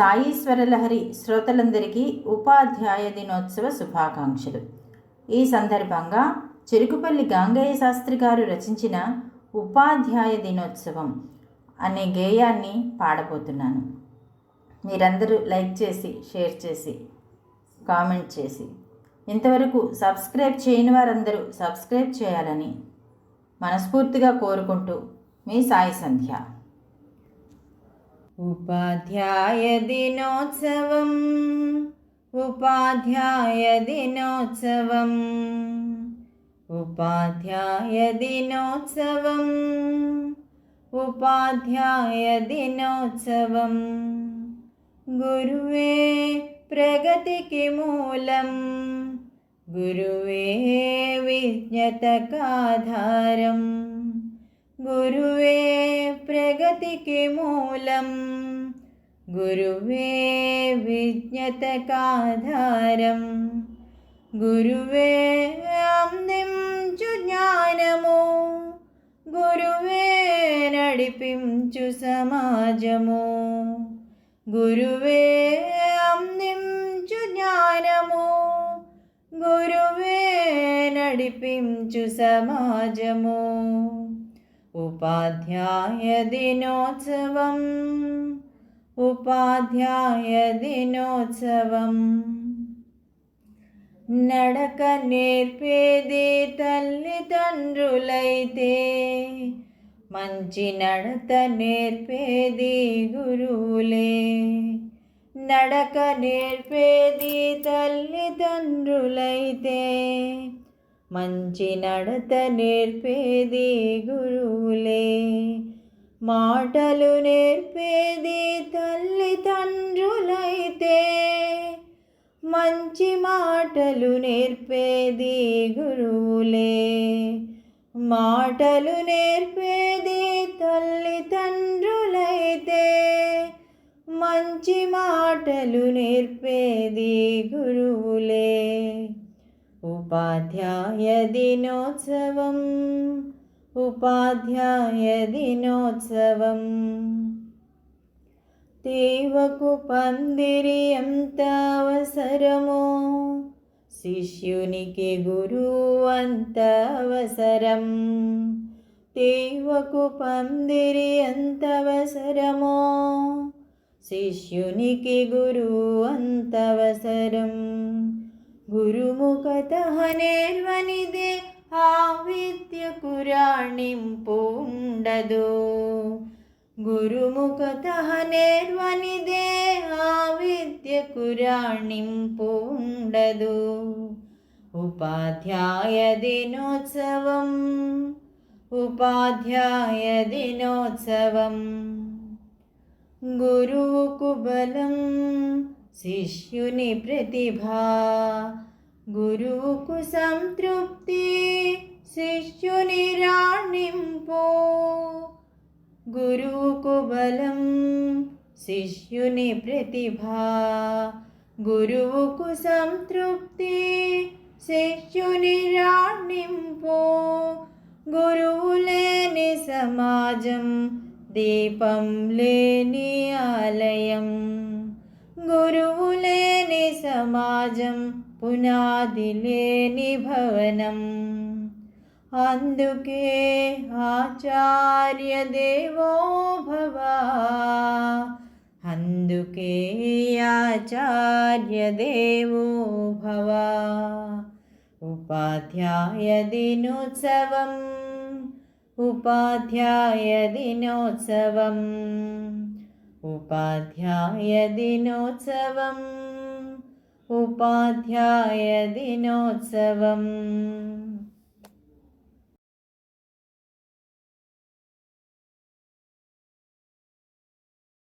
సాయి శ్రోతలందరికీ ఉపాధ్యాయ దినోత్సవ శుభాకాంక్షలు ఈ సందర్భంగా చెరుకుపల్లి గాంగేయ శాస్త్రి గారు రచించిన ఉపాధ్యాయ దినోత్సవం అనే గేయాన్ని పాడబోతున్నాను మీరందరూ లైక్ చేసి షేర్ చేసి కామెంట్ చేసి ఇంతవరకు సబ్స్క్రైబ్ చేయని వారందరూ సబ్స్క్రైబ్ చేయాలని మనస్ఫూర్తిగా కోరుకుంటూ మీ సాయి సంధ్య ഉപാധ്യായ ദിനോത്സവം ഉപാധ്യായ ദിനോത്സവം ഉപാധ്യായ ദിനോത്സവം ഉപാധ്യായ ദിനോത്സവം ഗുരുവേ പ്രഗതിക്ക് മൂലം ഗുരുവേ വിജ്ഞതകാധാരം ഗുരുവേ പ്രഗതിക്ക് മൂലം ഗുരുവേ വിജ്ഞതകാധാരം ഗുരുവേ അന്തിഞ്ചു ജ്ഞാനമോ ഗുരുവേ നടിപ്പിഞ്ചു സമാജമോ ഗുരുവേ അന്തിഞ്ചു ചുജ്ഞാനമോ ഗുരുവേനടിപ്പിം ചു സമാജമോ ഉപാധ്യായ ദിനോത്സവം ഉപാധ്യായ ദിനോത്സവം నడక నేర్పేదే తల్లిదండ్రులైతే మంచి నడత నేర్పేది గురువులే నడక నేర్పేది తల్లిదండ్రులైతే మంచి నడత నేర్పేది గురువులే మాటలు నేర్పేది తండ్రులైతే మంచి మాటలు నేర్పేది గురువులే మాటలు నేర్పేది తండ్రులైతే మంచి మాటలు నేర్పేది గురువులే ഉപാധ്യായ ദിനോത്സവം ഉപാധ്യായ ദിനോത്സവം దేవకు పందిరియంత అవసరము శిష్యునికి గురువు అంత అవసరం దేవకు పందిరి అంత అవసరము శిష్యునికి గురువు అంత అవసరం ಗುರುಮುಖತಹನೇರ್ವನಿದೆ ಆ ವಿದ್ಯ ಕುರಾಣಿಂಪುಂಡದು ಗುರುಮುಖತಹನೇರ್ವನಿದೆ ಆ ವಿದ್ಯ ಕುರಾಣಿಂಪುಂಡದು ಉಪಾಧ್ಯಾಯ ದಿನೋತ್ಸವಂ ഉപാധ്യായ ദിനോത്സവം ഗുരുകുബലം శిష్యుని ప్రతిభ గురువుకు సంతృప్తి శిష్యుని రాణింపు గురువుకు బలం శిష్యుని ప్రతిభ గురువుకు సంతృప్తి శిష్యుని రాణింపు గురువు లేని సమాజం దీపం లేని ఆలయం पुनादिले पुनादिलेनिभवनम् अन्धुके आचार्यदेवो भव अन्धुके आचार्यदेवो भव उपाध्याय दिनोत्सवम् उपाध्याय दिनोत्सवम् उपाध्याय दिनोत्सवम् ഉപാധ്യായ ദിനോത്സവം